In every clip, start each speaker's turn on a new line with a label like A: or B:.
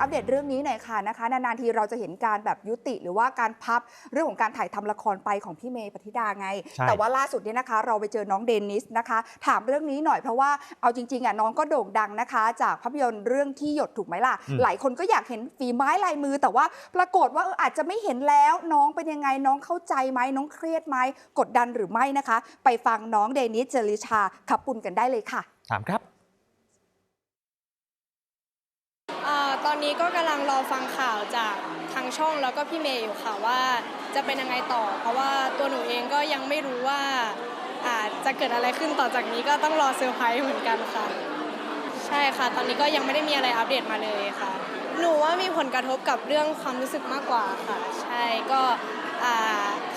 A: อัปเดตเรื่องนี้หน่อยค่ะนะคะ นานๆทีเราจะเห็นการแบบยุติหรือว่าการพับเรื่องของการถ่ายทำละครไปของพี่เมย์ปฏิดาไง
B: ใช่
A: แต่ว่าล่าสุดเนี่ยนะคะ เราไปเจอน้องเดนิสนะคะ ถามเรื่องนี้หน่อยเพราะว่าเอาจริงๆอะน้องก็โด่งดังนะคะ จากภาพยนตร์เรื่องที่หยดถูกไหมล่ะ
B: อืม
A: หลายคนก็อยากเห็นฝีไม้ลายมือ แต่ว่าปรากฏว่าเอออาจจะไม่เห็นแล้วน้องเป็นยังไงน้องเข้าใจไหมน้องเครียดไหมกดดันหรือไม่นะคะ ไปฟังน้องเดนิสเจริชาขับปุ่นกันได้เลยค่ะ
B: ถามครับ
C: เอ่อตอนนี้ก็กำลังรอฟังข่าวจากทางช่องแล้วก็พี่เมย์อยู่ค่ะว่าจะเป็นยังไงต่อ เพราะว่าตัวหนูเองก็ยังไม่รู้ว่าอาจะเกิดอะไรขึ้นต่อจากนี้ก็ต้องรอเซอร์ไพรส์เหมือนกันค่ะ ใช่ค่ะ ตอนนี้ก็ยังไม่ได้มีอะไรอัปเดตมาเลยค่ะ หนูว่ามีผลกระทบกับเรื่องความรู้สึกมากกว่าค่ะ ใช่ก็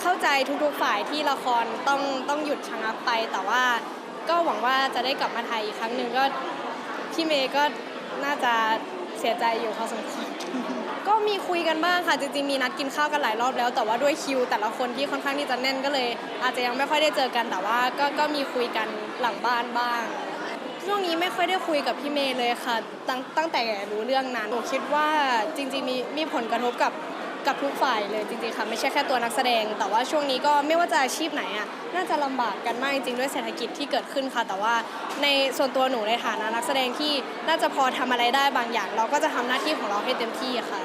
C: เข้าใจทุกๆฝ่ายที่ละครต้องต้องหยุดชะงักไป แต่ว่าก็หวังว่าจะได้กลับมาไทยอีกครั้งหนึ่งก็พี่เมย์ก็น่าจะ สียใจอยู่พอสมควร ก็มีคุยกันบ้างค่ะ จริงๆ มีนัดกินข้าวกันหลายรอบแล้ว แต่ว่าด้วยคิว แต่ละคนที่ค่อนข้างที่จะแน่นก็เลย อาจจะยังไม่ค่อยได้เจอกัน แต่ว่าก็ก็มีคุยกันหลังบ้านบ้าง ช่วงนี้ไม่ค่อยได้คุยกับพี่เมย์เลยค่ะ ตั้งตั้งแต่รู้เรื่องนั้นหนูคิดว่าจริงๆ มีมีผลกระทบกับ กับทุกฝ่ายเลยจริงๆค่ะไม่ใช่แค่ตัวนักแสดง แต่ว่าช่วงนี้ก็ไม่ว่าจะอาชีพไหนอะน่าจะลำบากกันมากจริงๆด้วยเศรษฐกิจที่เกิดขึ้นค่ะ แต่ว่าในส่วนตัวหนูในฐานะนักแสดงที่น่าจะพอทำอะไรได้บางอย่าง เราก็จะทำหน้าที่ของเราให้เต็มที่ค่ะ